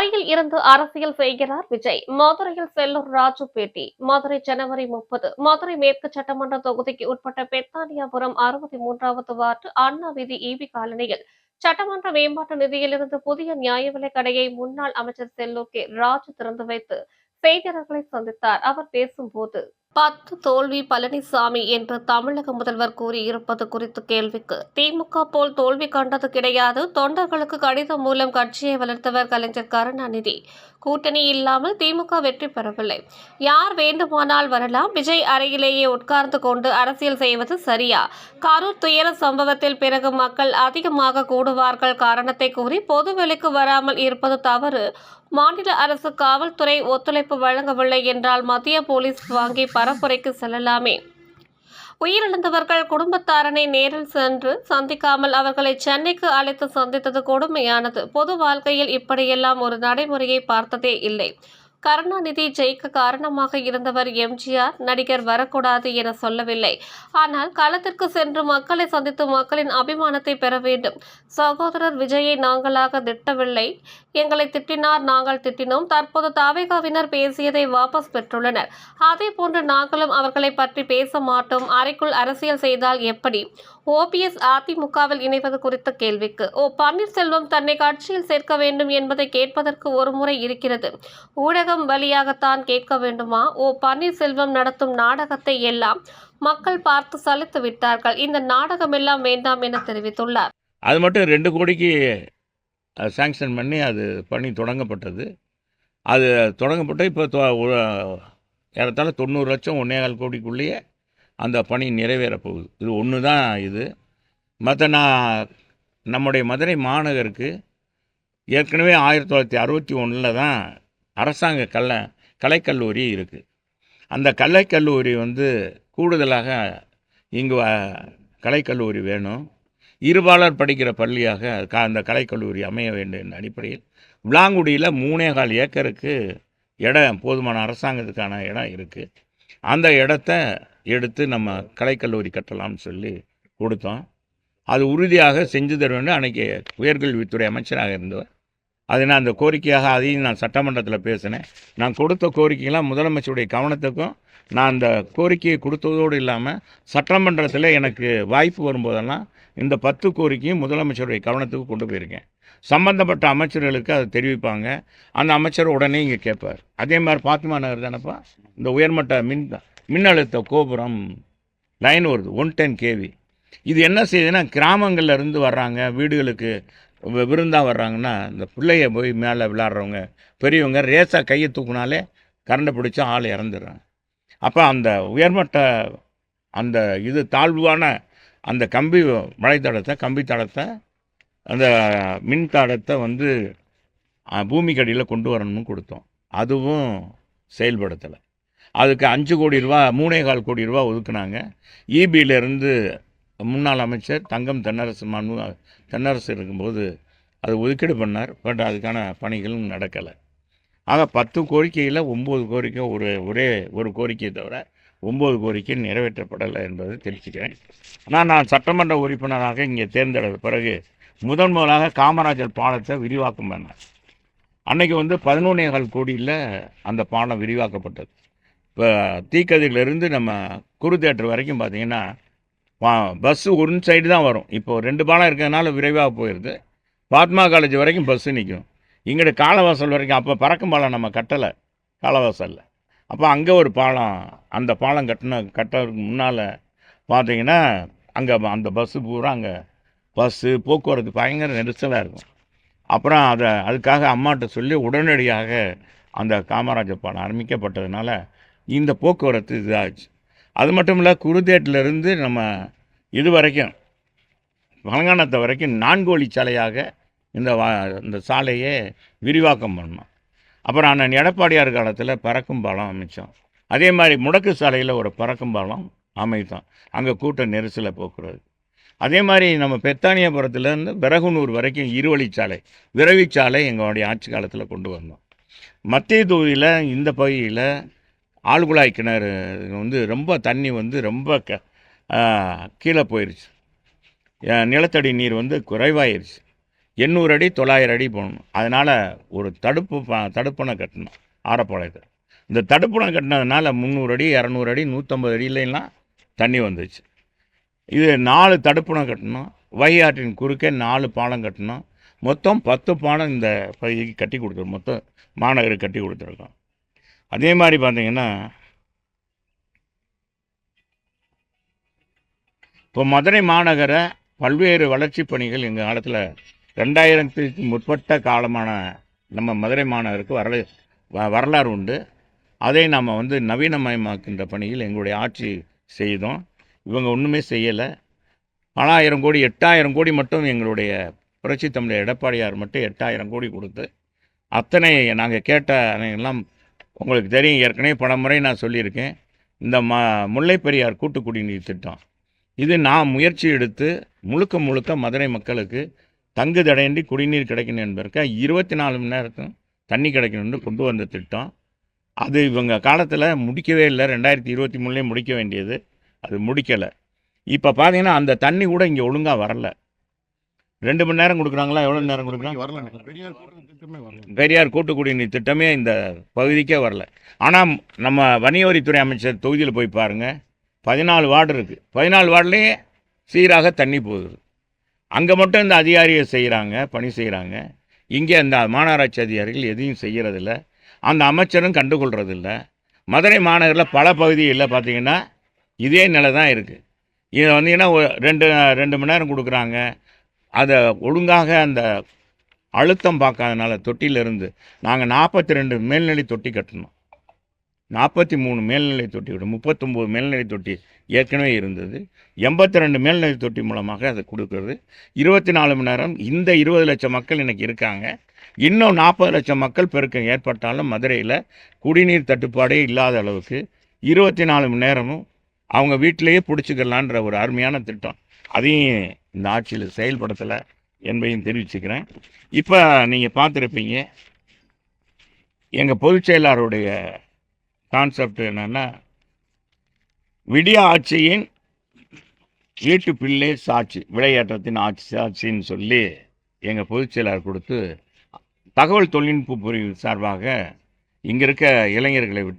அறையில் இருந்து அரசியல் செய்கிறார் விஜய். மதுரையில் செல்லூர் ராஜு பேட்டி. மதுரை ஜனவரி முப்பது. மதுரை மேற்கு சட்டமன்ற தொகுதிக்கு உட்பட்ட பெத்தானியாபுரம் அறுபத்தி மூன்றாவது வார்டு அண்ணா வீதி ஈபி காலனியில். சட்டமன்ற மேம்பாட்டு நிதியிலிருந்து புதிய நியாய விலை கடையை முன்னாள் அமைச்சர் செல்லூர் கே. ராஜு திறந்து வைத்து செய்தியாளர்களை சந்தித்தார். அவர் பேசும்போது பத்து தோல்வி பழனிசாமி என்று தமிழக முதல்வர் கூறியிருப்பது குறித்து கேள்விக்கு. திமுக போல் தோல்வி கண்டது கிடையாது. தொண்டர்களுக்கு கடிதம் மூலம் கட்சியை வளர்த்தவர் கலைஞர் கருணாநிதி. கூட்டணி இல்லாமல் திமுக வெற்றி பெறவில்லை. யார் வேண்டுமானால் வரலாம். விஜய் அறையிலேயே உட்கார்ந்து கொண்டு அரசியல் செய்வது சரியா? கரூர் துயர சம்பவத்தில் பிறகு மக்கள் அதிகமாக கூடுவார்கள் காரணத்தை கூறி பொதுவெளிக்கு வராமல் இருப்பது தவறு. மாநில அரசு காவல்துறை ஒத்துழைப்பு வழங்கவில்லை என்றால் மத்திய போலீஸ் வாங்கி பரப்புரைக்கு செல்லலாமே. உயிரிழந்தவர்கள் குடும்பத்தாரனை நேரில் சென்று சந்திக்காமல் அவர்களை சென்னைக்கு அழைத்து சந்தித்தது கொடுமையானது. பொது வாழ்க்கையில் இப்படியெல்லாம் ஒரு நடைமுறையை பார்த்ததே இல்லை. கருணாநிதி ஜெயிக்க காரணமாக இருந்தவர் எம்ஜிஆர். நடிகர் வரக்கூடாது என சொல்லவில்லை. ஆனால் களத்திற்கு சென்று மக்களை சந்தித்து மக்களின் அபிமானத்தை பெற வேண்டும். சகோதரர் விஜயை நாங்களாக திட்டவில்லை. எங்களை திட்டினார் நாங்கள் திட்டினோம். தற்போது தாவேகாவினர் பேசியதை வாபஸ் பெற்றுள்ளனர். அதே போன்று நாங்களும் அவர்களை பற்றி பேச மாட்டோம். அறைக்குள் அரசியல் செய்தால் எப்படி? ஓபிஎஸ் அதிமுகவில் இணைவது குறித்த கேள்விக்கு. ஓ. பன்னீர்செல்வம் தன்னை கட்சியில் சேர்க்க வேண்டும் என்பதை கேட்பதற்கு ஒரு முறை இருக்கிறது. ஊடகம் வழியாகத்தான் கேட்க வேண்டுமா? ஓ பன்னீர்செல்வம் நடத்தும் நாடகத்தை எல்லாம் மக்கள் பார்த்து சலித்து விட்டார்கள். இந்த நாடகம் எல்லாம் வேண்டாம் என தெரிவித்துள்ளார். அது மட்டும் ரெண்டு கோடிக்கு சேங்ஷன் பண்ணி அது பணி தொடங்கப்பட்டது. அது தொடங்கப்பட்டு இப்போ தொ- ஏறத்தாழ தொண்ணூறு லட்சம் ஒன்றேகால் கோடிக்குள்ளேயே அந்த பணி நிறைவேறப் போகுது. இது ஒன்று தான் இது. மற்ற நான் நம்முடைய மதுரை மாநகருக்கு ஏற்கனவே ஆயிரத்தி தொள்ளாயிரத்தி அறுபத்தி ஒன்றில் தான் அரசாங்க கல்ல கலைக்கல்லூரி இருக்குது அந்த கலைக்கல்லூரி வந்து கூடுதலாக இங்கு கலைக்கல்லூரி வேணும். இருபாலர் படிக்கிற பள்ளியாக அந்த கலைக்கல்லூரி அமைய வேண்டும் என்ற அடிப்படையில் விளாங்குடியில் மூணே கால் ஏக்கருக்கு இடம் போதுமான அரசாங்கத்துக்கான இடம் இருக்குது அந்த இடத்த எடுத்து நம்ம கலைக்கல்லூரி கட்டலாம்னு சொல்லி கொடுத்தோம். அது உறுதியாக செஞ்சு தர வேண்டும் அன்றைக்கி உயர்கல்வித்துறை அமைச்சராக இருந்தவர். அது நான் அந்த கோரிக்கையாக அதையும் நான் சட்டமன்றத்தில் பேசினேன். நான் கொடுத்த கோரிக்கையெல்லாம் முதலமைச்சருடைய கவனத்துக்கும் நான் அந்த கோரிக்கையை கொடுத்ததோடு இல்லாமல் சட்டமன்றத்தில் எனக்கு வாய்ப்பு வரும்போதெல்லாம் இந்த பத்து கோரிக்கையும் முதலமைச்சருடைய கவனத்துக்கு கொண்டு போயிருக்கேன். சம்பந்தப்பட்ட அமைச்சர்களுக்கு அதை தெரிவிப்பாங்க. அந்த அமைச்சர் உடனே இங்கே கேட்பார். அதே மாதிரி பாத்திமா நகர் தானப்பா? இந்த உயர்மட்ட மின் மின்னழுத்த கோபுரம் லைன் வருது ஒன் டென் கேவி இது என்ன செய்யுதுன்னா கிராமங்களில் இருந்து வர்றாங்க வீடுகளுக்கு விருந்தா வர்றாங்கன்னா இந்த பிள்ளைய போய் மேலே விளாட்றவங்க பெரியவங்க ரேஸாக கையை தூக்குனாலே கரண்டை பிடிச்சா ஆள் இறந்துடுறாங்க. அப்போ அந்த உயர்மட்ட அந்த இது தாழ்வான அந்த கம்பி வலைத்தடத்தை கம்பி தடத்தை அந்த மின் தடத்தை வந்து பூமிக்கடியில் கொண்டு வரணும்னு கொடுத்தோம். அதுவும் செயல்படுத்தலை. அதுக்கு அஞ்சு கோடி ரூபா மூணே கால் கோடி ரூபா ஒதுக்குனாங்க. இபியிலேருந்து முன்னாள் அமைச்சர் தங்கம் தென்னரசு மனு தென்னரசு இருக்கும்போது அது ஒதுக்கீடு பண்ணார். பட் அதுக்கான பணிகளும் நடக்கலை. ஆக பத்து கோரிக்கையில் ஒம்பது கோரிக்கை ஒரு ஒரே ஒரு கோரிக்கையை தவிர ஒம்பது கோரிக்கை நிறைவேற்றப்படலை என்பதை தெரிவிச்சுக்கிறேன். ஆனால் நான் சட்டமன்ற உறுப்பினராக இங்கே தேர்ந்தெடுத்த பிறகு முதன் முதலாக காமராஜர் பாலத்தை விரிவாக்கம் பண்ணேன் அன்றைக்கி வந்து பதினொன்னேகால் கோடியில் அந்த பாலம் விரிவாக்கப்பட்டது. இப்போ தீக்கதியிலிருந்து நம்ம குரு தேட்டர் வரைக்கும் பார்த்தீங்கன்னா பஸ்ஸு ஒரு சைடு தான் வரும். இப்போது ரெண்டு பாலம் இருக்கிறதுனால விரைவாக போயிடுது பாத்மா காலேஜ் வரைக்கும் பஸ்ஸு நிற்கும் இங்கிட்ட காலவாசல் வரைக்கும் அப்போ பறக்கும் பாலம் நம்ம கட்டலை காலவாசலில். அப்போ அங்கே ஒரு பாலம் அந்த பாலம் கட்டின கட்டுறதுக்கு முன்னால் பார்த்தீங்கன்னா அங்கே அந்த பஸ்ஸு பூரா அங்கே. பஸ்ஸு போக்குவரத்து பயங்கர நெரிசலாக இருக்கும். அப்புறம் அதை அதுக்காக அம்மாட்ட சொல்லி உடனடியாக அந்த காமராஜர் பாலம் ஆரம்பிக்கப்பட்டதுனால இந்த போக்குவரத்து இதாச்சு. அது மட்டும் இல்லை குருதேட்டிலிருந்து நம்ம இது வரைக்கும் வலங்கானத்தை வரைக்கும் நான்கு வழிச்சாலையாக இந்த வா இந்த சாலையை விரிவாக்கம் பண்ணோம். அப்புறம் அண்ணன் எடப்பாடியார் காலத்தில் பறக்கும் பாலம் அமைச்சோம். அதே மாதிரி முடக்கு சாலையில் ஒரு பறக்கும் பாலம் அமைத்தோம். அங்கே கூட்ட நெரிசலை போக்குறது. அதே மாதிரி நம்ம பெத்தானியபுரத்துலேருந்து விறகுனூர் வரைக்கும் இருவழிச்சாலை விரவிச்சாலை எங்களுடைய ஆட்சி காலத்தில் கொண்டு வந்தோம். மத்திய தொகுதியில் இந்த பகுதியில் ஆழ்குழாய் கிணறு வந்து ரொம்ப தண்ணி வந்து ரொம்ப க கீழே போயிடுச்சு நிலத்தடி நீர் வந்து குறைவாயிருச்சு. எண்ணூறு அடி தொள்ளாயிரம் அடி போகணும் அதனால் ஒரு தடுப்பு ப- தடுப்பணை கட்டணும் ஆரப்பாளையத்தில். இந்த தடுப்பணை கட்டினதுனால முந்நூறு அடி இரநூறு அடி நூற்றம்பது அடியிலலாம் தண்ணி வந்துச்சு இது நாலு தடுப்பணை கட்டணும் வைகை குறுக்கே நாலு பாலம் கட்டணும். மொத்தம் பத்து பாலம் இந்த பகுதிக்கு கட்டி கொடுத்துருக்கோம் மொத்தம் மாநகருக்கு கட்டி கொடுத்துருக்கோம். அதே மாதிரி பார்த்தீங்கன்னா இப்போ மதுரை மாநகர பல்வேறு வளர்ச்சி பணிகள் எங்கள் காலத்தில் ரெண்டாயிரத்துக்கு முற்பட்ட காலமான நம்ம மதுரை மாநகருக்கு வரல வ- வரலாறு உண்டு. அதை நாம் வந்து நவீனமயமாக்கின்ற பணியில் எங்களுடைய ஆட்சி செய்தோம். இவங்க ஒன்றுமே செய்யலை. பலாயிரம் கோடி எட்டாயிரம் கோடி மட்டும் எங்களுடைய புரட்சி தமிழர் எடப்பாடியார் மட்டும் எட்டாயிரம் கோடி கொடுத்து அத்தனை நாங்கள் கேட்ட எல்லாம் உங்களுக்கு தெரியும் ஏற்கனவே பல முறை நான் சொல்லியிருக்கேன். இந்த ம முல்லை பெரியார் கூட்டு குடிநீர் திட்டம். இது நான் முயற்சி எடுத்து முழுக்க முழுக்க மதுரை மக்களுக்கு தங்கு தடையின்றி குடிநீர் கிடைக்கணும் என்பதற்கு இருபத்தி நாலு மணி நேரத்தும் தண்ணி கிடைக்கணும்னு கொண்டு வந்த திட்டம். அது இவங்க காலத்தில் முடிக்கவே இல்லை. ரெண்டாயிரத்தி இருபத்தி மூணுலேயே முடிக்க வேண்டியது. அது முடிக்கலை. இப்போ பார்த்தீங்கன்னா அந்த தண்ணி கூட இங்கே ஒழுங்காக வரல. ரெண்டு மணி நேரம் கொடுக்குறாங்களா? எவ்வளோ நேரம் கொடுக்குறாங்க? பெரியார் கூட்டு குடிநீர் திட்டமே இந்த பகுதிக்கே வரல. ஆனால் நம்ம வணிகவரித்துறை அமைச்சர் தொகுதியில் போய் பாருங்கள் பதினாலு வார்டு இருக்குது பதினாலு வார்டுலேயே சீராக தண்ணி போகுது. அங்கே மட்டும் இந்த அதிகாரியை செய்கிறாங்க பணி செய்கிறாங்க இங்கே அந்த மாநகராட்சி அதிகாரிகள் எதையும் செய்கிறதில்ல அந்த அமைச்சரும் கண்டுகொள்றதில்ல. மதுரை மாநகரில் பல பகுதிகளில் பார்த்தீங்கன்னா இதே நிலை தான் இருக்குது இதை வந்தீங்கன்னா ரெண்டு ரெண்டு மணி நேரம் கொடுக்குறாங்க. அதை ஒழுங்காக அந்த அழுத்தம் பார்க்காதனால தொட்டியிலிருந்து நாங்கள் நாற்பத்தி ரெண்டு மேல்நிலை தொட்டி கட்டணும் நாற்பத்தி மூணு மேல்நிலை தொட்டி விட முப்பத்தொம்போது மேல்நிலை தொட்டி ஏற்கனவே இருந்தது. எண்பத்தி ரெண்டு மேல்நிலை தொட்டி மூலமாக அதை கொடுக்குறது. இருபத்தி நாலு மணி நேரம் இந்த இருபது லட்சம் மக்கள் இன்றைக்கி இருக்காங்க. இன்னும் நாற்பது லட்சம் மக்கள் பெருக்கம் ஏற்பட்டாலும் மதுரையில் குடிநீர் தட்டுப்பாடே இல்லாத அளவுக்கு இருபத்தி நாலு மணி நேரமும் அவங்க வீட்டிலேயே பிடிச்சிக்கலான்ற ஒரு அருமையான திட்டம். அதையும் இந்த ஆட்சியில் செயல்படுத்தலை என்பதையும் தெரிவிச்சுக்கிறேன். இப்போ நீங்கள் பார்த்துருப்பீங்க எங்கள் பொதுச் செயலாளருடைய கான்செப்ட் என்னென்னா விடிய ஆட்சியின் வீட்டு பிள்ளை சாட்சி விளையாட்டத்தின் ஆட்சி சாட்சின்னு சொல்லி எங்கள் பொதுச் செயலாளர் கொடுத்து தகவல் தொழில்நுட்ப பிரிவு சார்பாக இங்கே இருக்க இளைஞர்களை விட்டு